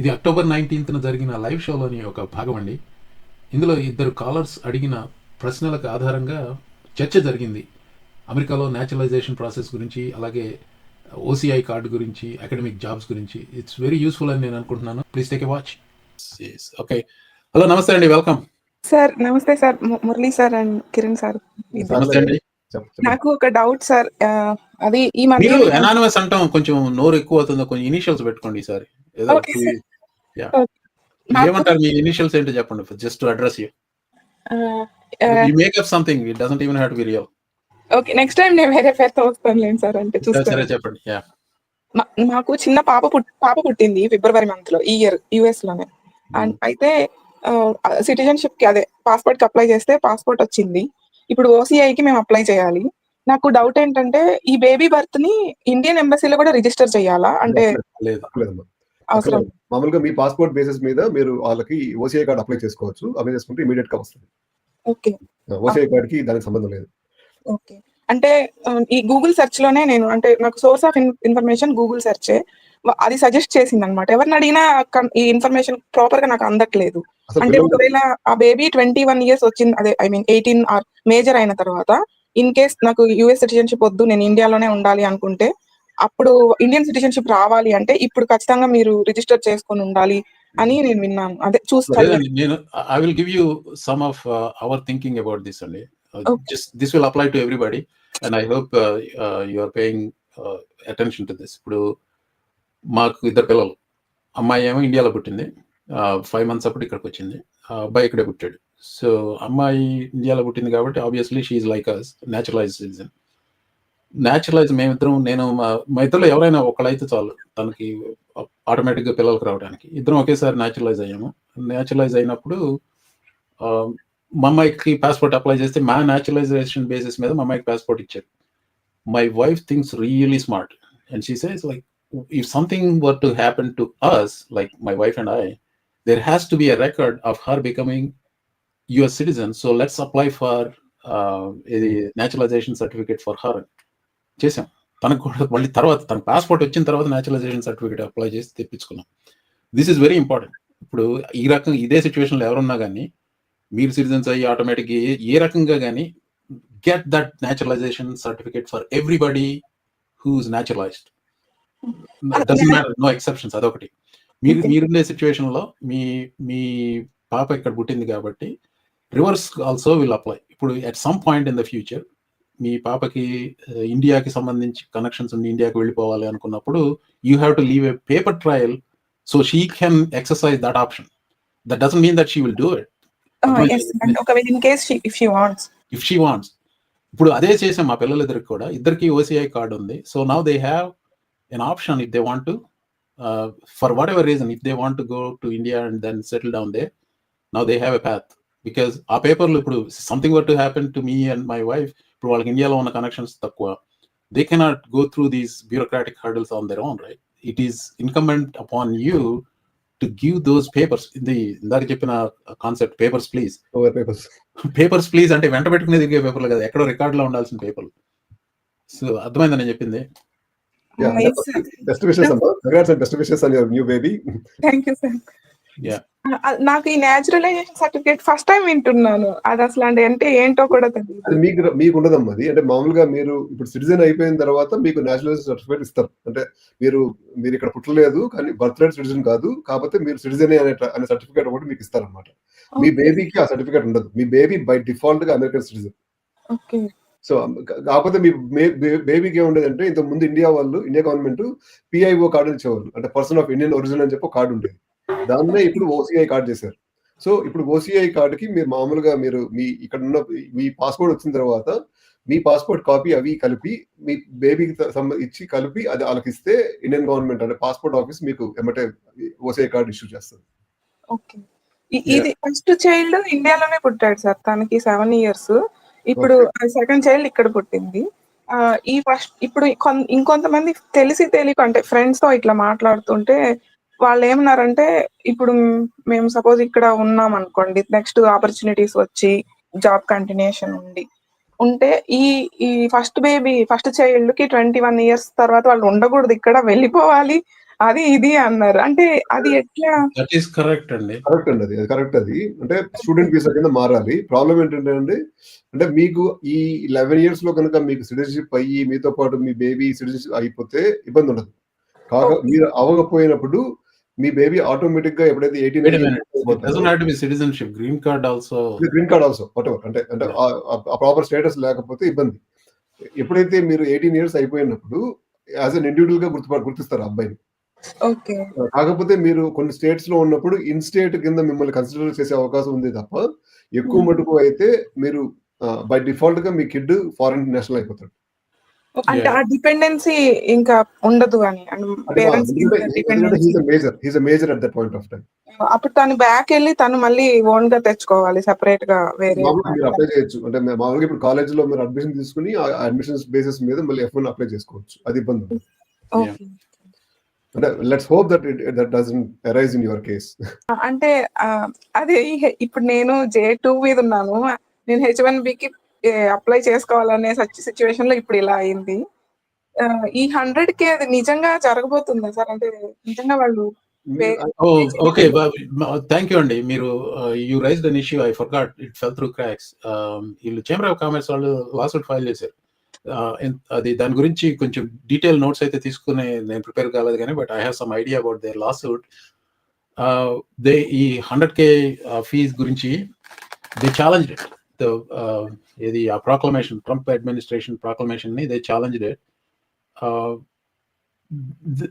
ఇది అక్టోబర్ నైన్టీన్త్న జరిగిన లైవ్ షోలోని ఒక భాగం అండి. ఇందులో ఇద్దరు కాలర్స్ అడిగిన ప్రశ్నలకు ఆధారంగా చర్చ జరిగింది. అమెరికాలో న్యాచురలైజేషన్ ప్రాసెస్ గురించి అలాగే ఓసీఐ కార్డు గురించి అకాడమిక్ జాబ్స్ గురించి. ఇట్స్ వెరీ యూస్ఫుల్ అని నేను అనుకుంటున్నాను. Please take a watch okay hello నమస్తే అండి. వెల్కమ్ సార్ నమస్తే sir. Murali sir and Kiran sir. నాకు ఒక డౌట్ సార్. అది ఈ మధ్య మీరు అనానమస్ అంటాం. కొంచెం నోరు ఎక్కువ అవుతుందో కొంచెం ఇనిషియల్స్ పెట్టుకోండి ఈసారి. ఏదో ఏమంటారు మీ ఇనిషియల్స్ ఏంటో చెప్పండి just address you make up something it doesn't even have to be real okay next time నేను వేరే పేరుతో వస్తాను లేండి సార్ అంటే చూస్తాను. చెప్పండి మాకు చిన్న పాప పాప పుట్టింది ఫిబ్రవరి మంత్లో ఈ ఇయర్ యుఎస్లోనే. అండ్ అయితే సిటిజన్షిప్కి అదే పాస్పోర్ట్కి అప్లై చేస్తే పాస్పోర్ట్ వచ్చింది. ఇప్పుడు OCI కి మేము అప్లై చేయాలి. నాకు డౌట్ ఏంటంటే ఈ బేబీ బర్త్ని ఇండియన్ ఎంబసీలో కూడా రిజిస్టర్ చేయాలా? అంటే. అవసరం. మామూలుగా మీ పాస్పోర్ట్ బేసిస్ మీద మీరు వాళ్ళకి ఓసీఐ కార్డ్ అప్లై చేసుకోవచ్చు. అప్లై చేసుకుంటే ఇమీడియట్గా వస్తుంది. ఓకే. ఓసీఐ కార్డ్కి దానికి సంబంధం లేదు. ఓకే. అంటే ఈ గూగుల్ సెర్చ్లోనే నేను అంటే నాకు source of information Google search. అది సజెస్ట్ చేసింది అనమాట ఎవరిని అడిగినా ఈ ఇన్ఫర్మేషన్ ప్రాపర్గా నాకు అందట్లేదు. అంటే ఒకవేళ ఆ బేబీ ట్వంటీ వన్ ఇయర్స్ వచ్చింది అదే I mean eighteen or major అయిన తర్వాత ఇన్ కేస్ నాకు యుఎస్ సిటిజన్షిప్ వద్దు నేను ఇండియాలోనే ఉండాలి అనుకుంటే అప్పుడు ఇండియన్ సిటిజన్షిప్ రావాలి అంటే ఇప్పుడు ఖచ్చితంగా మీరు రిజిస్టర్ చేసుకొని ఉండాలి అని నేను విన్నాను. అదే చూస్తాను నేను I will give you some of our thinking about this అండి. Just this will apply to everybody and I hope you are paying attention to this ఇప్పుడు మాకు ఇద్దరు పిల్లలు అమ్మాయి ఏమో ఇండియాలో పుట్టింది ఫైవ్ మంత్స్ అప్పుడు ఇక్కడికి వచ్చింది అబ్బాయి ఇక్కడే పుట్టాడు. సో అమ్మాయి ఇండియాలో పుట్టింది కాబట్టి obviously she like us naturalize citizen naturalize మేమిద్దరం నేను మా మా ఇద్దరు ఎవరైనా ఒకళ్ళైతే చాలు. తనకి ఆటోమేటిక్గా పిల్లలకు రావడానికి. ఇద్దరం ఒకేసారి న్యాచురలైజ్ అయ్యాము. న్యాచురలైజ్ అయినప్పుడు మా అమ్మాయికి పాస్పోర్ట్ అప్లై చేస్తే మా న్యాచురలైజేషన్ బేసిస్ మీద మా అమ్మాయికి పాస్పోర్ట్ ఇచ్చారు. My wife things really smart and she says like if something were to happen to us like my wife and I there has to be a record of her becoming US citizen so let's apply for ఇది naturalization certificate for her her. చేసాం తనకు కూడా మళ్ళీ తర్వాత తన passport వచ్చిన తర్వాత naturalisation certificate apply చేసి తెప్పించుకున్నాం. దిస్ ఇస్ వెరీ ఇంపార్టెంట్ ఇప్పుడు ఈ రకం ఇదే సిచ్యువేషన్లో ఎవరున్నా కానీ మీరు సిటిజన్స్ అయ్యి ఆటోమేటిక్ ఏ రకంగా కానీ get that naturalization certificate for everybody who's naturalized no exceptions అదొకటి. మీరు. మీరుండే సిచ్యువేషన్లో మీ మీ పాప ఇక్కడ పుట్టింది కాబట్టి రివర్స్ ఆల్సో విల్ అప్లై ఇప్పుడు at some point in the future మీ పాపకి ఇండియాకి సంబంధించి కనెక్షన్స్ ఉండి ఇండియాకి వెళ్ళిపోవాలి అనుకున్నప్పుడు you have to leave a paper trail so she can exercise that option that doesn't mean that she will do it if she wants ఇప్పుడు అదే చేసాం మా పిల్లలిద్దరికి కూడా. ఇద్దరికి ఓసీఐ కార్డు ఉంది. So now they have an option if they want to for what ever reason if they want go to India and then settle down they now they have a path because ఆ పేపర్లు ఇప్పుడు something were to happen to me and my wife ఇప్పుడు వాళ్ళకి ఇండియాలో ఉన్న connections తక్కువ. They cannot go through these bureaucratic hurdles on their own right it is incumbent upon you to give those papers ఇది ఇందాక చెప్పిన concept papers please papers papers please అంటే వెంట పెట్టుకునే దిగే పేపర్లు కదా. ఎక్కడో రికార్డ్లో ఉండాల్సిన పేపర్లు సో అర్థమైందని నేను చెప్పింది? Best wishes best wishes on your new baby thank you sir. నాకు ఈ న్యాచురలైజేషన్ సర్టిఫికేట్ ఫస్ట్ టైం వింటున్నాను. అది అసలు అంటే అంటే ఏంటో కూడా తెలియదు. మీకు మీకు ఉండదమ్మా అది. అంటే మామూలుగా మీరు ఇప్పుడు సిటిజన్ అయిపోయిన తర్వాత మీకు నేషనల్ సర్టిఫికేట్ ఇస్తారు. అంటే మీరు మీరు ఇక్కడ పుట్టలేదు కానీ బర్త్ రైట్ సిటిజన్ కాదు. కాకపోతే మీరు సిటిజన్ అనే అనే సర్టిఫికేట్ ఒకటి మీకు ఇస్తారన్నమాట. మీ బేబీకి ఆ సర్టిఫికేట్ ఉండదు. మీ బేబీ బై డిఫాల్ట్గా అమెరికన్ సిటిజన్ ఓకే. సో కాకపోతే మీ బేబీకి ఏముండేదంటే ఇంత ముందు ఇండియా వాళ్ళు ఇండియా గవర్నమెంట్ పిఐఓ కార్డు ఇచ్చేవాళ్ళు. అంటే పర్సన్ ఆఫ్ ఇండియన్ ఒరిజిన్ అని చెప్పి కార్డు ఉండేది. దాన్నే ఇప్పుడు ఓసీఐ కార్డు చేశారు. సో ఇప్పుడు ఓసీఐ కార్డుకి మీరు మామూలుగా మీరు మీ ఇక్కడ ఉన్న మీ పాస్పోర్ట్ వచ్చిన తర్వాత మీ పాస్పోర్ట్ కాపీ అవి కలిపి మీ బేబీకి ఇచ్చి కలిపి అది వాళ్ళకి ఇస్తే ఇండియన్ గవర్నమెంట్ అంటే పాస్పోర్ట్ ఆఫీస్ మీకు ఎమ్మటే ఓసీఐ కార్డు ఇష్యూ చేస్తుంది. ఇది ఫస్ట్ చైల్డ్ ఇండియాలోనే పుట్టాడు సార్. తనకి సెవెన్ ఇయర్స్ ఇప్పుడు సెకండ్ చైల్డ్ ఇక్కడ పుట్టింది. ఈ ఫస్ట్ ఇప్పుడు ఇంకొంతమంది తెలిసి తెలియక అంటే ఫ్రెండ్స్తో ఇట్లా మాట్లాడుతుంటే వాళ్ళు ఏమన్నారంటే ఇప్పుడు మేము సపోజ్ ఇక్కడ ఉన్నాం అనుకోండి నెక్స్ట్ ఆపర్చునిటీస్ వచ్చి జాబ్ కంటిన్యూషన్ ఉండి ఉంటే ఈ ఈ ఫస్ట్ బేబీ ఫస్ట్ చైల్డ్కి ట్వంటీ వన్ ఇయర్స్ తర్వాత వాళ్ళు ఉండకూడదు ఇక్కడ వెళ్ళిపోవాలి అది ఇది అన్నారు. అంటే అది ఎట్లా? దట్ ఈస్ కరెక్ట్ అండి. కరెక్ట్ అండి అది కరెక్ట్ అది. అంటే స్టూడెంట్ వీసా కింద మారాలి. ప్రాబ్లం ఏంటంటే అండి అంటే మీకు ఈ లెవెన్ ఇయర్స్లో కనుక మీకు సిటిజన్షిప్ అయ్యి మీతో పాటు మీ బేబీ సిటిజన్షిప్ అయిపోతే ఇబ్బంది ఉండదు. కాక మీరు అవ్వకపోయినప్పుడు మీ బేబీ ఆటోమేటిక్గా ఎప్పుడైతే eighteen citizenship. Green card also. Green card also whatever అంటే అంటే ఆ ప్రాపర్ స్టేటస్ లేకపోతే ఇబ్బంది. ఎప్పుడైతే మీరు ఎయిటీన్ ఇయర్స్ అయిపోయినప్పుడు యాజ్ అన్ ఇండివిజువల్గా గుర్తు గుర్తిస్తారు అబ్బాయిని. ఓకే. కాకపోతే మీరు కొన్ని స్టేట్స్లో ఉన్నప్పుడు ఇన్ స్టేట్ కింద మిమ్మల్ని కన్సిడర్ చేసే అవకాశం ఉంది తప్ప ఎక్కువ మటుకు అయితే మీరు బై డిఫాల్ట్గా మీ కిడ్ ఫారెన్ నేషనల్ అయిపోతాడు. అంటే ఆ డిపెండెన్సీ ఇంకా ఉండదు అని. Parents major he's major at point of time అప్పుడు తను బ్యాక్ వెళ్ళి తను మళ్ళీ ఓన్గా తెచ్చుకోవాలి సెపరేట్గా వేరే మీరు అప్లై చేయొచ్చు. అంటే మే- మామూలుగా ఇప్పుడు కాలేజ్లో మీరు అడ్మిషన్ తీసుకుని అడ్మిషన్స్ బేసిస్ మీద మళ్ళీ ఎఫ్ అప్లై చేసుకోవచ్చు. అది ఇబ్బంది అంటే let's hope that that arise in your case అంటే అదే ఇప్పుడు నేను జే టూ మీద ఉన్నాను. నేను హెచ్ వన్ బికి అప్లై చేసుకోవాలనే సిచ్యువేషన్లో ఇప్పుడు ఇలా అయింది. ఈ హండ్రెడ్కి అది నిజంగా జరగబోతుందా సార్? అంటే నిజంగా వాళ్ళు. Well, థ్యాంక్ యూ అండి. మీరు you raise an issue I forgot it fell through cracks వీళ్ళు చేంబర్ ఆఫ్ కామర్స్ వాళ్ళు లాసూట్ ఫైల్ చేశారు. అది దాని గురించి కొంచెం డీటెయిల్ నోట్స్ అయితే తీసుకునే నేను ప్రిపేర్ కాలేదు కానీ but I have some idea about their lawsuit they ఈ హండ్రెడ్ కే ఫీజ్ గురించి దే ఛాలెంజ్ ఇట్ Uh, ఏది ఆ proclamation Trump administration proclamation they challenge that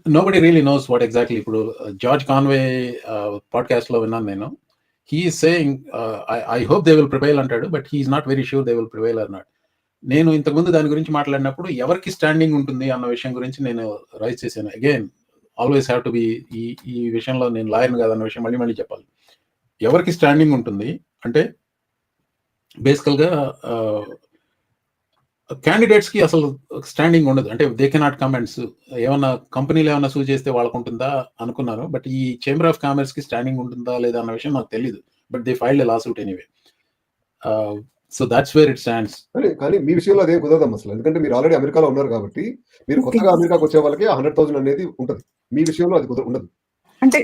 nobody really knows what exactly ఇప్పుడు జార్జ్ కాన్వే పాడ్కాస్ట్లో విన్నాను నేను. He saying I hope they will prevail అంటాడు but he's not very sure they will prevail అన్నాడు నేను ఇంతకుముందు దాని గురించి మాట్లాడినప్పుడు ఎవరికి స్టాండింగ్ ఉంటుంది అన్న విషయం గురించి నేను రైజ్ చేశాను. Again always have to be ఈ ఈ విషయంలో నేను లాయర్ కాదన్న విషయం మళ్ళీ మళ్ళీ చెప్పాలి. ఎవరికి స్టాండింగ్ ఉంటుంది అంటే బేసికల్గా క్యాండిడేట్స్కి అసలు స్టాండింగ్ ఉండదు. అంటే దే కెనాట్ కమెంట్స్ ఏమన్నా కంపెనీలు ఏమన్నా సూ చేస్తే వాళ్ళకు ఉంటుందా అనుకున్నారు. బట్ ఈ చేంబర్ ఆఫ్ కామర్స్కి స్టాండింగ్ ఉంటుందా లేదా అన్న విషయం నాకు తెలియదు but they filed lawsuit anyway so that's where it stands కానీ కానీ మీ విషయంలో అదేం కుదరదమ్మా అసలు. ఎందుకంటే మీరు ఆల్రెడీ అమెరికాలో ఉన్నారు కాబట్టి మీరు కొత్తగా అమెరికాకి వచ్చే వాళ్ళకి హండ్రెడ్ థౌసండ్ అనేది ఉంటుంది. మీ విషయంలో అది కుదర ఉండదు. అంటే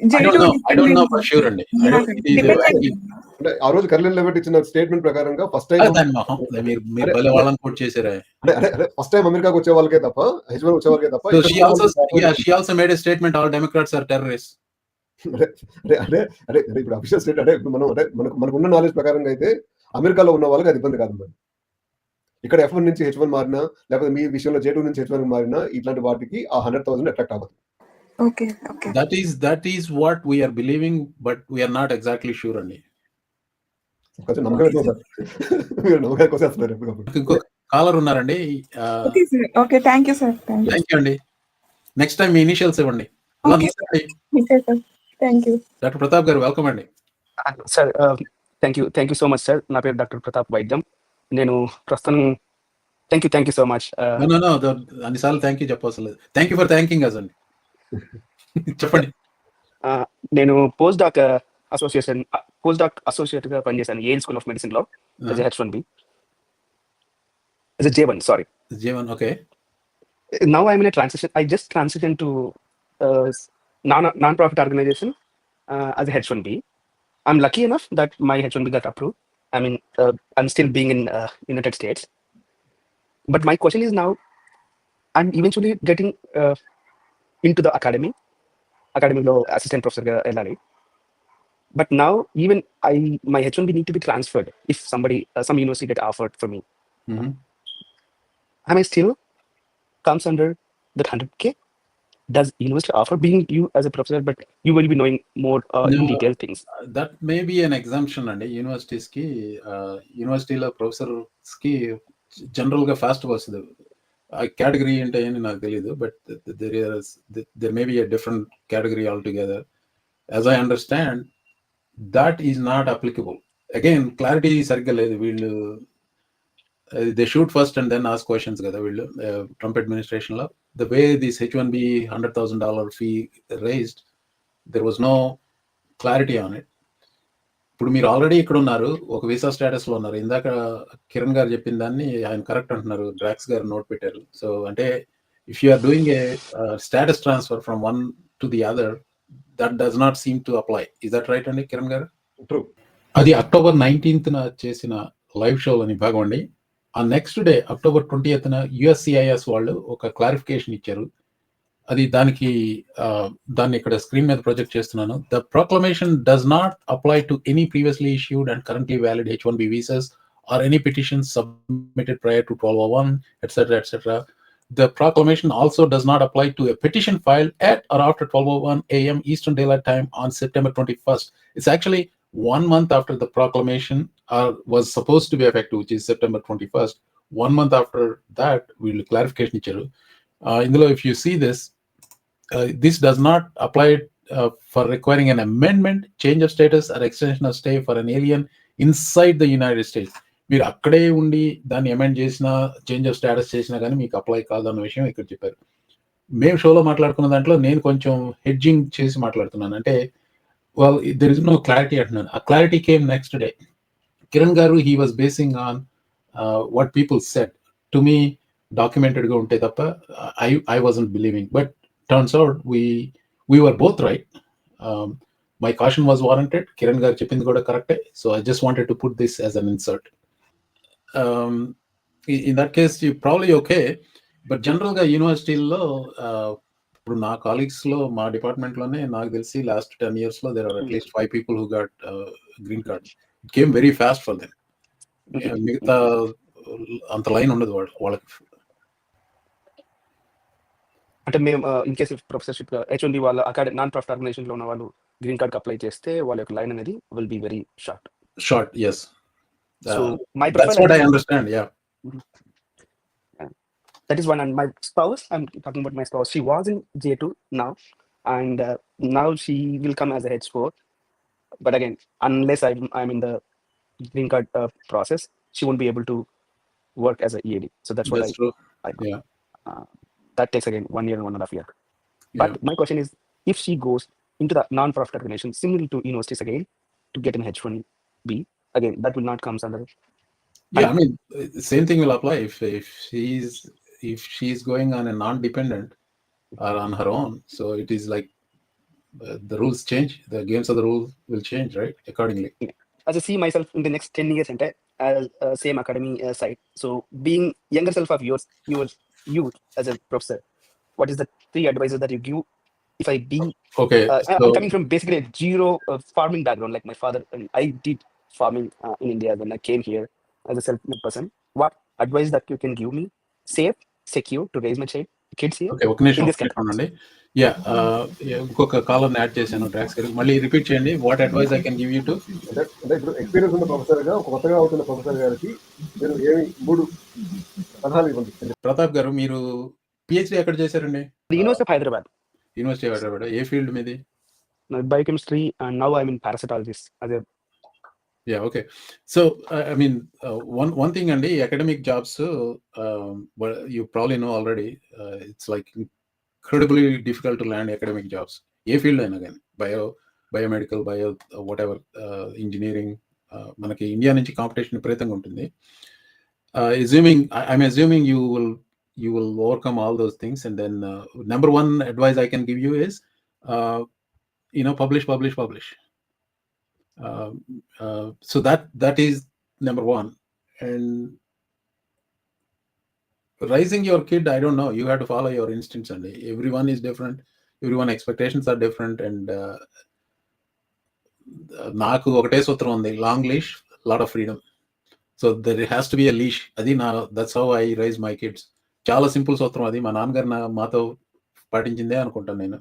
ఆ రోజు కర్లిన్ లెవెట్ ఇచ్చిన స్టేట్మెంట్ ప్రకారంగా ఫస్ట్ టైం ఫస్ట్ టైం అమెరికాకి వచ్చే వాళ్ళకే తప్ప హెచ్వన్ వచ్చే వాళ్ళకే తప్ప సో ఇక్కడ she also yeah she also made a statement all Democrats are terrorist అదే అదే అదే ఇప్పుడు అఫీషియల్ స్టేట్ అంటే ఇప్పుడు మనం అంటే మనకు మనకు ఉన్న నాలెడ్జ్ ప్రకారంగా అయితే అమెరికాలో ఉన్న వాళ్ళకి అది ఇబ్బంది కాదు మరి. ఇక్కడ ఎఫ్ వన్ నుంచి హెచ్ వన్ మారినా లేకపోతే మీ విషయంలో జే టూ నుంచి హెచ్ వన్ మారినా ఇట్లాంటి వాటికి ఆ హండ్రెడ్ థౌసండ్ అట్రాక్ట్ అవ్వదు. Okay okay that is that is what we're believing but we're not exactly sure అండి కాలర్ ఉన్నారండి. Okay thank you sir thank you అండి. నెక్స్ట్ టైం మీ ఇనిషియల్స్ ఇవ్వండి. డాక్టర్ ప్రతాప్ గారు వెల్కమ్ అండి. Sir thank you thank you so much sir నా పేరు doctor Pratap వైద్యం నేను ప్రస్తుతం thank you thank you so much అన్నిసార్లు థ్యాంక్ యూ చెప్పవసరం లేదు. Thank you for thanking us అండి. చెప్పండి నేను post doc association post doc associate గా పనిచేశాను ఏల్ స్కూల్ ఆఫ్ మెడిసిన్ లో H one B J one sorry J one okay now I'm in a transition. I just transitioned to uh, non non-profit organization uh, as a H1B. I'm lucky enough that my H1B got approved. I mean, uh, I'm still being in uh, United States. But my question is now, I'm eventually getting uh, into the academy, academy law assistant professor ga వెళ్ళాలి. But now even I my H1B need to be transferred if somebody uh, some university get offered for me. Am I still comes under that 100k does university offer being you as a professor but you will be knowing more uh, in No. detail things that may be an exemption అండి యూనివర్సిటీస్కి యూనివర్సిటీలో ప్రొఫెసర్స్కి జనరల్గా fast వస్తుంది ఆ category అంటే ఏంటి నాకు తెలియదు but there there may be a different category altogether as I understand that is not applicable again clarity సరిగ్గా లేదు. వీళ్ళు they shoot first and then ask questions కదా వీళ్ళు Trump అడ్మినిస్ట్రేషన్లో. The way this H one B hundred thousand dollar fee raised there was no clarity on it ఇప్పుడు మీరు already ఇక్కడ ఉన్నారు ఒక వీసా స్టేటస్లో ఉన్నారు. ఇందాక కిరణ్ గారు చెప్పిన దాన్ని ఆయన కరెక్ట్ అంటున్నారు. డ్రాక్స్ గారు నోట్ పెట్టారు. సో అంటే if you are doing a status transfer from one to the other, that does not seem to apply. Is that right, Andy Kiran garu? True అది అక్టోబర్ నైన్టీన్త్న చేసిన లైవ్ షోలోని భాగం అండి. ఆ నెక్స్ట్ డే అక్టోబర్ ట్వంటీ ఎత్న USCIS వాళ్ళు ఒక క్లారిఫికేషన్ ఇచ్చారు. అది దానికి ఆ, దాన్ని ఇక్కడ స్క్రీన్ మీద ప్రొజెక్ట్ చేస్తున్నాను the proclamation does not apply to any previously issued and currently valid H one B visas or any petitions submitted prior to twelve one etcetera etcetera The proclamation also does not apply to a petition filed at or after 12:01 a.m. Eastern Daylight Time on September 21st. It's actually one month after the proclamation uh, was supposed to be effective, which is September 21st. One month after that, we'll clarification ఇచ్చారు. Uh, ఇందులో if you see this, uh, this does not apply uh, for requiring an amendment, change of status, or extension of stay for an alien inside the United States. మీరు అక్కడే ఉండి దాన్ని amend చేసినా change of status చేసినా కానీ మీకు apply కాదు అన్న విషయం ఇక్కడ చెప్పారు. మేము షోలో మాట్లాడుకున్న దాంట్లో నేను కొంచెం హెడ్జింగ్ చేసి మాట్లాడుతున్నాను. అంటే well there is no clarity అంటున్నాను. ఆ clarity came next day Kiran గారు he was basing on what people said to me డాక్యుమెంటెడ్గా ఉంటే తప్ప I I was believing but turns out we we were both right my caution was warranted Kiran గారు చెప్పింది కూడా కరెక్టే so I just wanted to put this as an insert in that case you probably okay but జనరల్గా యూనివర్సిటీల్లో ఇప్పుడు నా కాలీగ్స్లో మా డిపార్ట్మెంట్లోనే నాకు తెలిసి లాస్ట్ టెన్ ఇయర్స్లో there are at least five people who got green card came very fast for them మిగతా అంత లైన్ ఉండదు వాళ్ళ వాళ్ళకి. అంటే మేము in case professorship H one B వాళ్ళ అకాడమీ నాన్ ప్రాఫిట్ ఆర్గనైజేషన్లో ఉన్న వాళ్ళు గ్రీన్ కార్డ్ అప్లై చేస్తే వాళ్ళ యొక్క లైన్ అనేది will be very short short yes so my that's what I understand yeah that is one and my spouse i'm talking about my spouse she was in j2 now and uh, now she will come as a h4 but again unless i'm, I'm in the green card uh, process she won't be able to work as a ead so that's what I, I Yeah. uh, that takes again one year and one and a half year Yeah. but my question is if she goes into the non-profit organization similar to universities again to get an h1b again that will not come under Yeah, I mean, uh, same thing will apply if if she's if she's going on a non-dependent or on her own. So it is like uh, the rules change. The games of the rules will change, right? Accordingly. as I see myself in the next 10 years and as uh, same academy uh, side. So being younger self of yours, yours, you as a professor, what is the three advices that you give if I be, Okay. uh, so, I'm coming from basically a zero uh, farming background, like my father, and I did farming uh, in India when I came here as a self-made person. What advice that you can give me, safe, secure to raise my child, okay ఒక నిమిషం yeah ఇంకొక caller add చేశాను tracks మళ్ళీ repeat చేయండి. What advice I can give you to అంటే ఇప్పుడు experience ఉన్న ప్రొఫెసర్గా ఒక కొత్తగా అవుతున్న ప్రొఫెసర్ గారికి మీరు ఏమి మూడు సలహాలు ఇవ్వండి. ప్రతాప్ గారు మీరు పిహెచ్డి ఎక్కడ చేశారండి? University of Hyderabad, university Hyderabad A field మీది? Uh, biochemistry, and now I'm in parasitologist. As a Yeah, okay. So, uh, I mean, uh, one one thing, Andy, academic jobs, uh, um, well, you probably know already, uh, it's like incredibly difficult to land academic jobs. ఏ field అయినా కానీ bio biomedical bio whatever engineering మనకి India నుంచి competition విపరీతంగా ఉంటుంది assuming I'm assuming you will you will overcome all those things and then number one advice I can give you is you know publish publish publish um, uh, so that that is number one and raising your kid i don't know you have to follow your instincts and everyone is different everyone expectations are different and uh, నాకు ఒకటే సూత్రం ఉంది long leash lot of freedom so there has to be a leash అది నా that's how I raise my kids చాలా simple సూత్రం అది మా నాన్నగారు నా మాతో పాటించిందే అనుకుంటాను నేను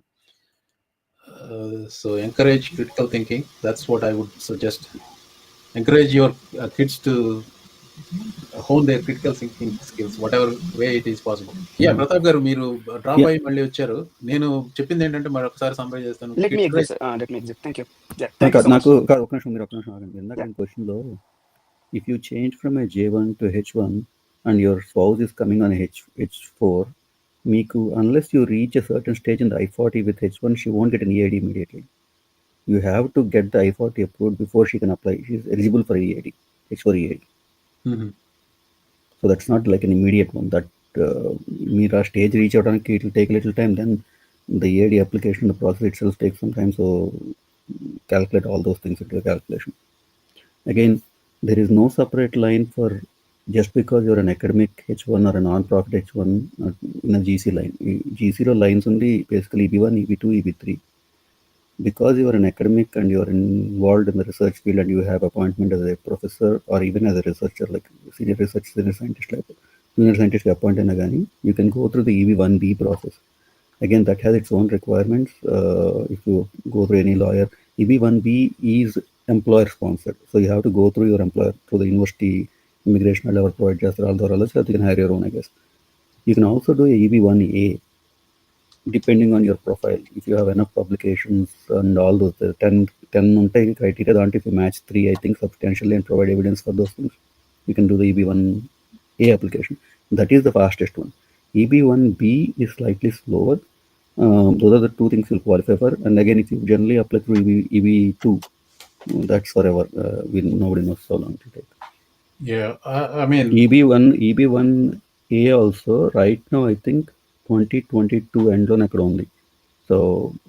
so encourage critical thinking that's what I would suggest encourage your kids to hone their critical thinking skills whatever way it is possible yeah Pratap గారు మీరు డ్రాప్. అయ్యి మళ్ళీ వచ్చారు నేను చెప్పింది ఏంటంటే మరొకసారి సమ్మరైజ్ చేస్తాను let me Kids exit. Uh, let me exit. Thank you. Yeah, thank you కాదు so much. నాకు ఒక నిమిషం మీరు ఒక నిమిషం ఆగండి ఇందాక ఆయన క్వశ్చన్లో if you change from a J one to H one and your spouse is coming on H H four Miku, unless you reach a certain stage in the I-40 with H1, she won't get an EAD immediately. You have to get the I-40 approved before she can apply. She's eligible for EAD, H4 EAD. Mm-hmm. So that's not like an immediate one. That uh, Mira stage reach out, it will take a little time. Then the EAD application, the process itself takes some time. So calculate all those things into the calculation. Again, there is no separate line for just because you're an academic H1 or a non-profit H1 uh, in a GC line. ఈ GC లో lines only basically EB1, EB2, EB3. Because you are an academic and you are involved in the research field and you have appointment as a professor or even as a researcher, like senior research, senior scientist, like junior scientist appoint అయినా కానీ you can go through the EB1B process. Again, that has its own requirements. Uh, if you go through any lawyer, EB1B is employer sponsored. So you have to go through your employer, through the university immigration or provide just all the others, you can hire your own, I guess. You can also do a EB1A depending on your profile. If you have enough publications and all those, the 10, 10 ఉంటాయి criteria, దాంట్లో if you match three, I think substantially and provide evidence for those things, you can do the EB1A application. That is the fastest one. EB1B is slightly slower. Um, those are the two things you'll qualify for. And again, if you generally apply through EB, EB2, that's forever. Uh, we, nobody knows how long it will take. Yeah, I, I mean, EB1, EB1A also, right now, I think 2022 end on అక్కడ ఉంది. So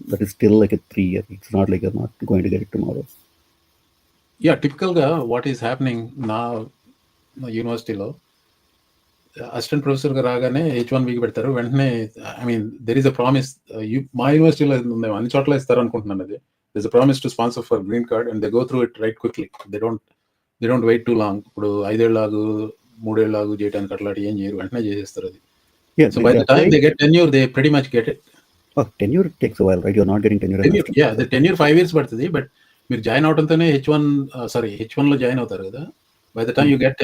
that is still like a three year. It's not like you're not going to get it tomorrow. yeah, typicalగా what is happening నా నా యూనివర్సిటీలో assistant ప్రొఫెసర్గా రాగానే H one week పెడతారు వెంటనే I mean there is a promise మా యూనివర్సిటీలో ఉంది అన్ని చోట్ల ఇస్తారు అనుకుంటున్నాను అది this a promise to sponsor for green card and they go through it right quickly they don't they don't wait too long ఇప్పుడు ఐదేళ్ళలాగు మూడేళ్ళలాగు చేయడానికి అట్లా ఏం చేయరు. వెంటనే చేసేస్తారు అది. సో ఇయర్స్ పడుతుంది. మీరు జాయిన్ అవడంతోనే హెచ్ సారీ హెచ్లో జాయిన్ అవుతారు కదా. By the time you get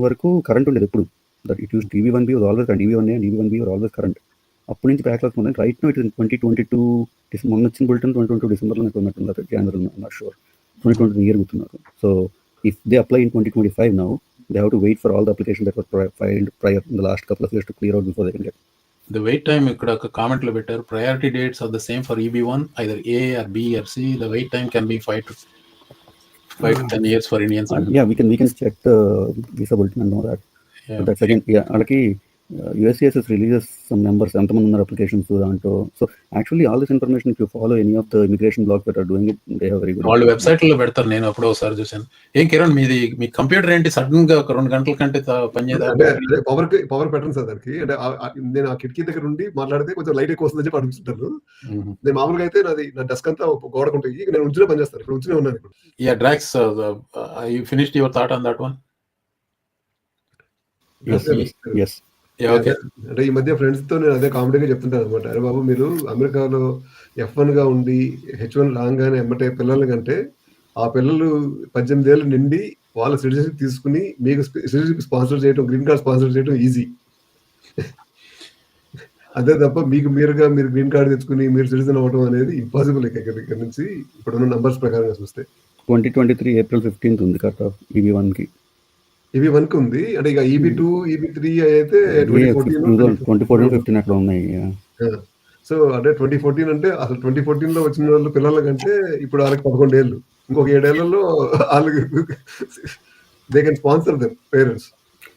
వరకు కరెంట్ ఉండేది ఇప్పుడు that it used EB one B was always current EB one and EB one B always current అప్పటి నుంచి బ్యాక్లాగ్స్ ఉన్నాయి right no it twenty twenty two December మొన్న వచ్చిన bulletin twenty twenty డిసెంబర్లో నాకు ఉన్నట్టున్నారు general not sure twenty twenty year గుర్తున్నారు so if they apply in twenty twenty five now they have to wait for all the application that were filed prior in the last couple of years to clear out before they can get the wait time ఇక్కడ ఒక కామెంట్లో పెట్టారు priority dates are the same for EB one either A or B or C the wait time can be five to five to ten years for Indians yeah we can we can check the visa bulletin and no that Again, yeah, వాళ్ళకి USCIS releases some numbers ఎంతమంది ఉన్నారు applications దాంట్లో. So actually all this information if you follow any of the immigration blog that are doing it they have very good వాళ్ళు వెబ్సైట్లో పెడతారు నేను అప్పుడు ఒకసారి చూసాను ఏం కిరణ్ మీది మీ కంప్యూటర్ ఏంటి? సడన్గా ఒక రెండు గంటల కంటే పనిచేయదా పవర్ పవర్ పెట్టను సార్ దానికి. అంటే నేను ఆ కిటికీ దగ్గర ఉండి మాట్లాడితే కొంచెం లైట్ ఎక్కువ వస్తుందని చెప్పి అడుగుతుంటాను Mhm. నేను మామూలుగా అయితే నాది నా డెస్క్ అంతా ఒక గోడకు ఉంటుంది ఇక నేను ఉంచునే పనిచేస్తాను ఇప్పుడు ఉంచునే ఉన్నాను ఇప్పుడు. Yeah, Drax, uh, the, uh, you finished your thought on that one? Yes yes Yeah, okay. అంటే ఈ మధ్య ఫ్రెండ్స్తో నేను అదే కామెడీగా చెప్తుంటాను అనమాట అరే బాబు మీరు అమెరికాలో ఎఫ్ వన్గా ఉండి హెచ్ వన్ రాగానే ఎమ్మటే పిల్లల కంటే ఆ పిల్లలు పద్దెనిమిది ఏళ్ళు నిండి వాళ్ళ సిటిజన్షిప్ తీసుకుని మీకు సిటిజన్షిప్ స్పాన్సర్ చేయడం గ్రీన్ కార్డ్ స్పాన్సర్ చేయడం ఈజీ. అదే తప్ప మీకు మీరుగా మీరు గ్రీన్ కార్డ్ తెచ్చుకుని మీరు సిటిజన్ అవ్వడం అనేది ఇంపాసిబుల్ ఇక్కడ నుంచి ఇప్పుడున్న నంబర్స్ ప్రకారంగా చూస్తే. Twenty twenty three April fifteenth ఉంది కట్ ఆఫ్ ఈబీ వన్ ఇవి వన్కి ఉంది. అంటే ఇక ఈబీ టూ ఈబీ త్రీ అయితే ట్వంటీ ఫోర్టీన్ ఫిఫ్టీన్ అక్కడ ఉన్నాయి. సో అంటే ట్వంటీ ఫోర్టీన్ అంటే అసలు ట్వంటీ ఫోర్టీన్లో వచ్చిన వాళ్ళు పిల్లల కంటే ఇప్పుడు వాళ్ళకి పదకొండు ఏళ్ళు. ఇంకొక ఏడేళ్ళలో వాళ్ళకి they can sponsor them parents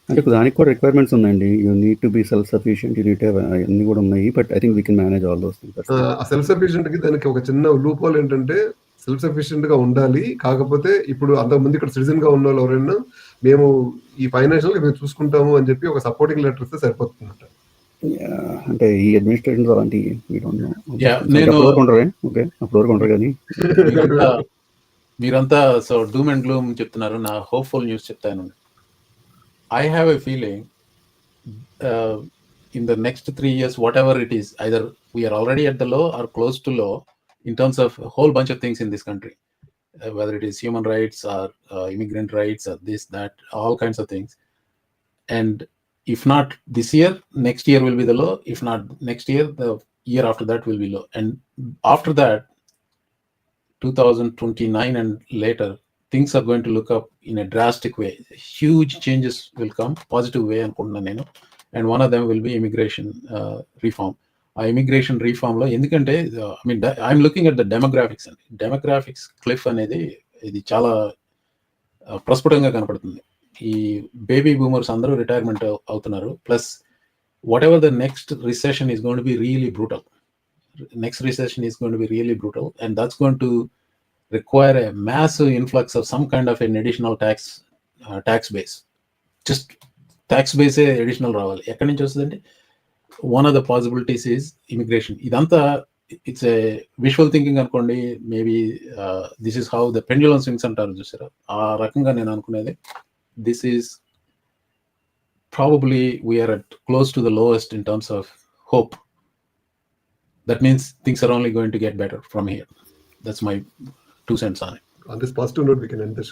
అంటే దానికి కూడా రిక్వైర్మెంట్స్ ఉన్నాయండి. You need to be self sufficient you need అన్ని కూడా ఉన్నాయి but I think we can manage all those things ఆ సెల్ఫ్ సఫిషియెంట్కి దానికి ఒక చిన్న లూప్ హోల్ ఏంటంటే సెల్ఫ్ సఫిషియెంట్గా ఉండాలి. కాకపోతే ఇప్పుడు అంతకుముందు ఇక్కడ సిటిజన్గా ఉన్న వాళ్ళు ఎవరైనా మేము ఈ ఫైనాన్షియల్ మేము చూసుకుంటాము అని చెప్పి ఒక సపోర్టింగ్ లెటర్ ఇస్తే సరిపోతుందంట. అంటే ఈ అడ్మినిస్ట్రేషన్ అలాంటి Yeah, నేను- అప్పుడు వరకు ఉండరు ఓకే అప్పుడు వరకు ఉండరు కానీ. మీరంతా మీరంతా సో డూమ్ అండ్ గ్లూమ్ చెప్తున్నారు. నా హోప్ఫుల్ న్యూస్ చెప్తాను. I have a feeling in the next three years whatever it is either we're already at the low or close to low in terms of whole bunch of things in this country Uh, whether it is human rights or uh, immigrant rights or this, that, all kinds of things. And if not this year, next year will be the low. If not next year, the year after that will be low. And after that, 2029 and later, things are going to look up in a drastic way. Huge changes will come, positive way, and one of them will be immigration uh, reform. ఆ immigration రీఫార్మ్లో ఎందుకంటే I mean I'm looking at the demographics అండి. Demographics cliff అనేది ఇది చాలా ప్రస్ఫుటంగా కనపడుతుంది. ఈ బేబీ బూమర్స్ అందరూ రిటైర్మెంట్ అవుతున్నారు. Plus whatever the next recession is gonna be really brutal next recession is gonna be really brutal and that's gonna require a mass influx of some kind of an additional tax tax base just tax బేసే additional రావాలి. ఎక్కడి నుంచి వస్తుందంటే one of the possibilities is immigration ఇదంతా it's a visual thinking అనుకోండి maybe this is how the pendulum swings అంటారు చూసారా? ఆ రకంగా నేను అనుకునేది this is probably we're at close to the lowest in terms of hope that means things are only going to get better from here that's my two cents on it On this positive note, we can end this.